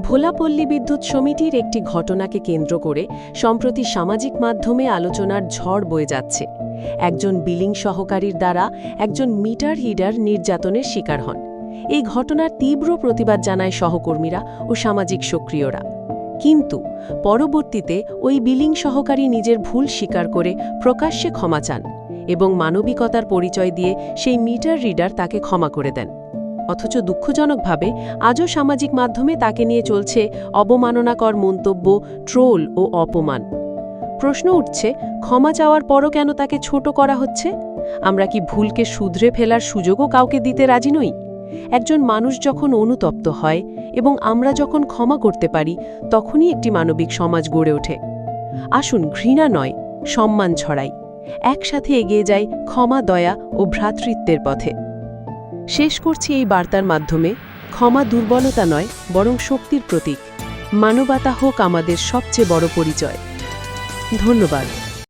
ভোলাপল্লী বিদ্যুৎ সমিতির একটি ঘটনাকে কেন্দ্র করে সম্প্রতি সামাজিক মাধ্যমে আলোচনার ঝড় বয়ে যাচ্ছে। একজন বিলিং সহকারীর দ্বারা একজন মিটার হিডার নির্যাতনের শিকার হন। এই ঘটনার তীব্র প্রতিবাদ জানায় সহকর্মীরা ও সামাজিক সক্রিয়রা। কিন্তু পরবর্তীতে ওই বিলিং সহকারী নিজের ভুল স্বীকার করে প্রকাশ্যে ক্ষমা চান এবং মানবিকতার পরিচয় দিয়ে সেই মিটার রিডার তাকে ক্ষমা করে দেন। অথচ দুঃখজনকভাবে আজও সামাজিক মাধ্যমে তাকে নিয়ে চলছে অবমাননাকর মন্তব্য, ট্রোল ও অপমান। প্রশ্ন উঠছে, ক্ষমা চাওয়ার পরও কেন তাকে ছোট করা হচ্ছে? আমরা কি ভুলকে শুধরে ফেলার সুযোগও কাউকে দিতে রাজি নই? একজন মানুষ যখন অনুতপ্ত হয় এবং আমরা যখন ক্ষমা করতে পারি, তখনই একটি মানবিক সমাজ গড়ে ওঠে। আসুন, ঘৃণা নয়, সম্মান ছড়াই। একসাথে এগিয়ে যাই ক্ষমা, দয়া ও ভ্রাতৃত্বের পথে। শেষ করছি এই বার্তার মাধ্যমে, ক্ষমা দুর্বলতা নয়, বরং শক্তির প্রতীক। মানবতা হোক আমাদের সবচেয়ে বড় পরিচয়। ধন্যবাদ।